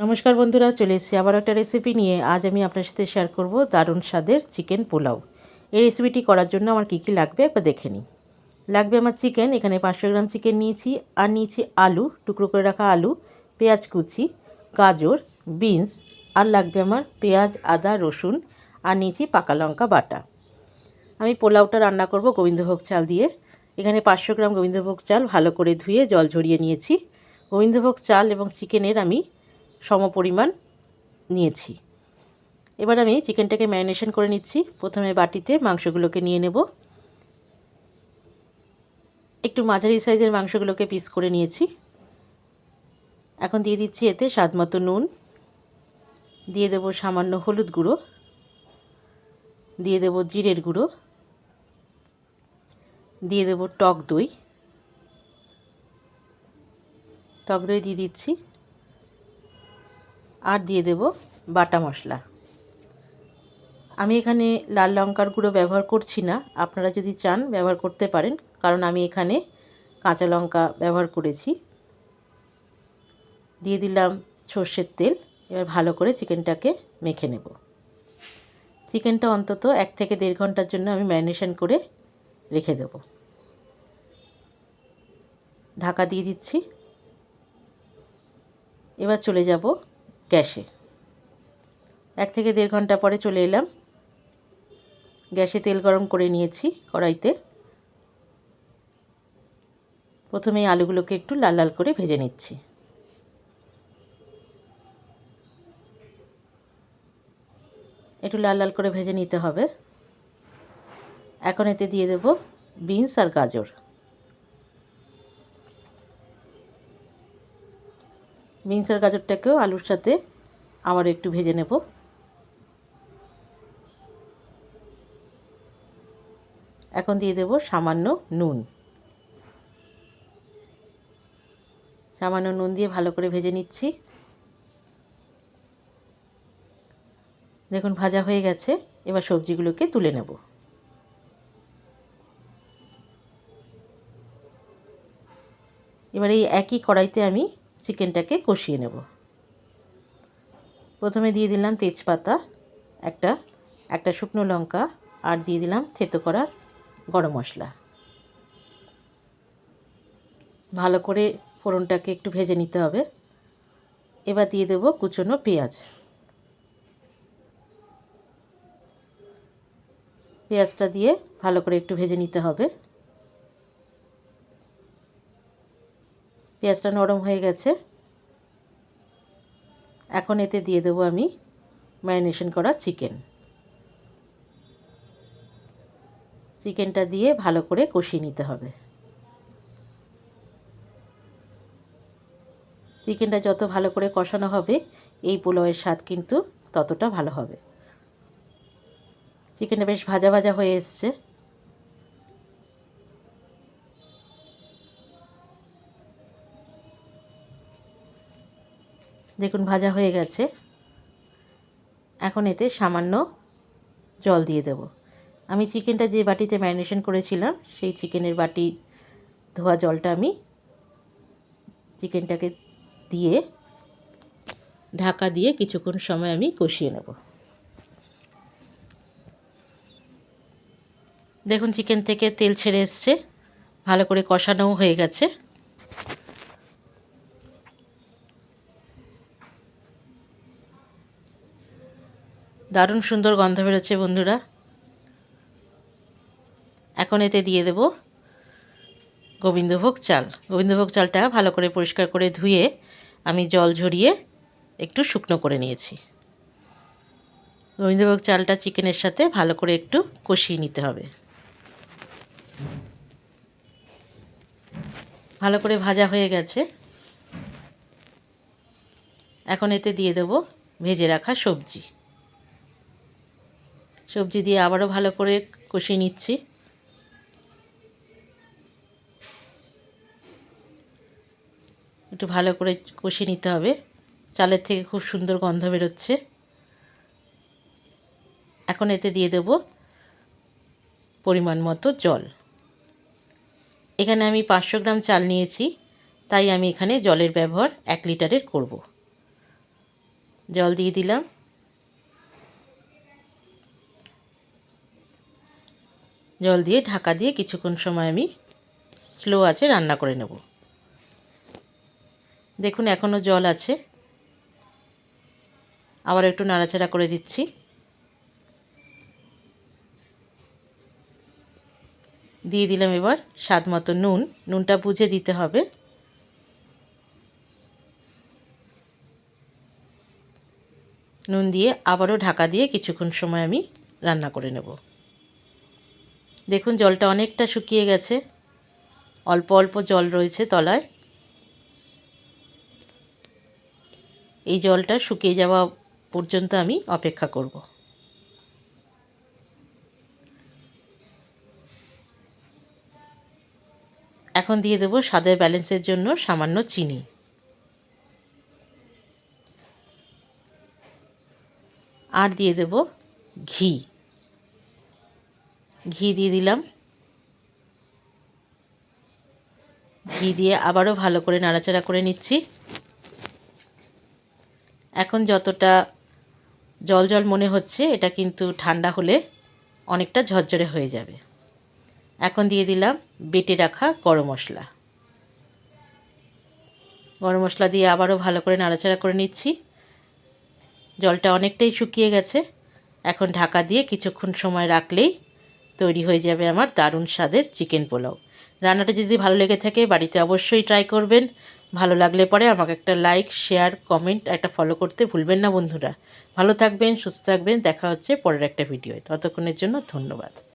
নমস্কার বন্ধুরা, চলে এসেছি আবার একটা রেসিপি নিয়ে। আজ আমি আপনার সাথে শেয়ার করব দারুণ স্বাদের চিকেন পোলাও। এই রেসিপিটি করার জন্য আমার কী কী লাগবে একবার দেখে নিই। লাগবে আমার চিকেন এখানে পাঁচশো গ্রাম চিকেন নিয়েছি, আর নিয়েছি আলু, টুকরো করে রাখা আলু, পেঁয়াজ কুচি, গাজর বিনস আর লাগবে আমার পেঁয়াজ, আদা, রসুন, আর নিয়েছি পাকা লঙ্কা বাটা। আমি পোলাওটা রান্না করব গোবিন্দভোগ চাল দিয়ে। এখানে পাঁচশো গ্রাম গোবিন্দভোগ চাল ভালো করে ধুয়ে জল ঝরিয়ে নিয়েছি। গোবিন্দভোগ চাল এবং চিকেনের আমি সমপরিমাণ নিয়েছি। এবার আমি চিকেনটাকে ম্যারিনেশন করে নিচ্ছি। প্রথমে বাটিতে মাংসগুলোকে নিয়ে নেব। একটু মাঝারি সাইজের মাংসগুলোকে পিস করে নিয়েছি। এখন দিয়ে দিচ্ছি এতে স্বাদ মতো নুন। দিয়ে দেব সামান্য হলুদ গুঁড়ো। দিয়ে দেব জিরের গুঁড়ো। দিয়ে দেব টক দই। টক দই দিয়ে দিচ্ছি। আর দিয়ে দেব বাটা মশলা। আমি এখানে লাল লঙ্কার গুঁড়ো ব্যবহার করছি না। আপনারা যদি চান ব্যবহার করতে পারেন, কারণ আমি এখানে কাঁচা লঙ্কা ব্যবহার করেছি। দিয়ে দিলাম সর্ষের তেল, এবার ভালো করে চিকেনটাকে মেখে নেব। চিকেনটা অন্তত এক থেকে দেড় ঘণ্টার জন্য আমি ম্যারিনেশন করে রেখে দেব। ঢাকা দিয়ে দিচ্ছি। এবার চলে যাব গ্যাসে। এক থেকে দেড় ঘণ্টা পরে চলে এলাম। গ্যাসে তেল গরম করে নিয়েছি কড়াইতে। প্রথমে আলুগুলোকে একটু লাল লাল করে ভেজে নিচ্ছি। একটু লাল লাল করে ভেজে নিতে হবে। এখন এতে দিয়ে দেব বিনস আর গাজর। বিনস আর গাজরটাকেও আলুর সাথে আবার একটু ভেজে নেব। এখন দিয়ে দেব সামান্য নুন। সামান্য নুন দিয়ে ভালো করে ভেজে নিচ্ছি। দেখুন, ভাজা হয়ে গেছে। এবার সবজিগুলোকে তুলে নেব। এবার এই একই কড়াইতে আমি চিকেনটাকে কষিয়ে নেব। প্রথমে দিয়ে দিলাম তেজপাতা, একটা একটা শুকনো লঙ্কা, আর দিয়ে দিলাম থেতো করার গরম মশলা। ভালো করে ফোড়নটাকে একটু ভেজে নিতে হবে। এবার দিয়ে দেবো কুচনো পেঁয়াজ। পেঁয়াজটা দিয়ে ভালো করে একটু ভেজে নিতে হবে। পেঁয়াজটা নরম হয়ে গেছে। এখন এতে দিয়ে দেবো আমি ম্যারিনেশন করা চিকেন। চিকেনটা দিয়ে ভালো করে কষিয়ে নিতে হবে। চিকেনটা যত ভালো করে কষানো হবে, এই পোলাওয়ের স্বাদ কিন্তু ততটা ভালো হবে। চিকেনটা বেশ ভাজা ভাজা হয়ে এসছে। দেখুন, ভাজা হয়ে গেছে। এখন এতে সামান্য জল দিয়ে দেব। আমি চিকেনটা যে বাটিতে ম্যারিনেশন করেছিলাম, সেই চিকেনের বাটি ধোয়া জলটা আমি চিকেনটাকে দিয়ে ঢাকা দিয়ে কিছুক্ষণ সময় আমি কষিয়ে নেব। দেখুন, চিকেন থেকে তেল ছেড়ে এসছে। ভালো করে কষানোও হয়ে গেছে। দারুণ সুন্দর গন্ধ বেরোচ্ছে, বন্ধুরা। এখন এতে দিয়ে দেব গোবিন্দভোগ চাল। গোবিন্দভোগ চালটা ভালো করে পরিষ্কার করে ধুয়ে আমি জল ঝরিয়ে একটু শুকনো করে নিয়েছি। গোবিন্দভোগ চালটা চিকেনের সাথে ভালো করে একটু কষিয়ে নিতে হবে। ভালো করে ভাজা হয়ে গেছে। এখন এতে দিয়ে দেব ভেজে রাখা সবজি। সবজি দিয়ে আবারও ভালো করে কষিয়ে নিচ্ছি। একটু ভালো করে কষিয়ে নিতে হবে। চালের থেকে খুব সুন্দর গন্ধ বেরোচ্ছে। এখন এতে দিয়ে দেব পরিমাণ মতো জল। এখানে আমি পাঁচশো গ্রাম চাল নিয়েছি, তাই আমি এখানে জলের ব্যবহার এক লিটারের করব। জল দিয়ে দিলাম। জল দিয়ে ঢাকা দিয়ে কিছুক্ষণ সময় আমি স্লো আছে রান্না করে নেব। দেখুন এখনও জল আছে। আবার একটু নাড়াচাড়া করে দিচ্ছি। দিয়ে দিলাম এবার স্বাদ মতো নুন। নুনটা বুঝে দিতে হবে। নুন দিয়ে আবারও ঢাকা দিয়ে কিছুক্ষণ সময় আমি রান্না করে নেব। দেখুন, জলটা অনেকটা শুকিয়ে গেছে। অল্প অল্প জল রয়েছে তলায়। এই জলটা শুকিয়ে যাওয়া পর্যন্ত আমি অপেক্ষা করব। এখন দিয়ে দেবো স্বাদের ব্যালেন্সের জন্য সামান্য চিনি। আর দিয়ে দেব ঘি। ঘি দিয়ে দিলাম। ঘি দিয়ে আবারও ভালো করে নাড়াচাড়া করে নিচ্ছি। এখন যতটা জল জল মনে হচ্ছে, এটা কিন্তু ঠান্ডা হলে অনেকটা ঝরঝরে হয়ে যাবে। এখন দিয়ে দিলাম বেটে রাখা গরম মশলা। গরম মশলা দিয়ে আবারও ভালো করে নাড়াচাড়া করে নিচ্ছি। জলটা অনেকটাই শুকিয়ে গেছে। এখন ঢাকা দিয়ে কিছুক্ষণ সময় রাখলেই তৈরি হয়ে যাবে আমার দারুণ স্বাদের চিকেন পোলাও। রান্নাটা যদি ভালো লেগে থাকে, বাড়িতে অবশ্যই ট্রাই করবেন। ভালো লাগলে পরে আমাকে একটা লাইক শেয়ার কমেন্ট একটা ফলো করতে ভুলবেন না বন্ধুরা। ভালো থাকবেন, সুস্থ থাকবেন, দেখা হচ্ছে পরের একটা ভিডিও ততক্ষণের জন্য ধন্যবাদ।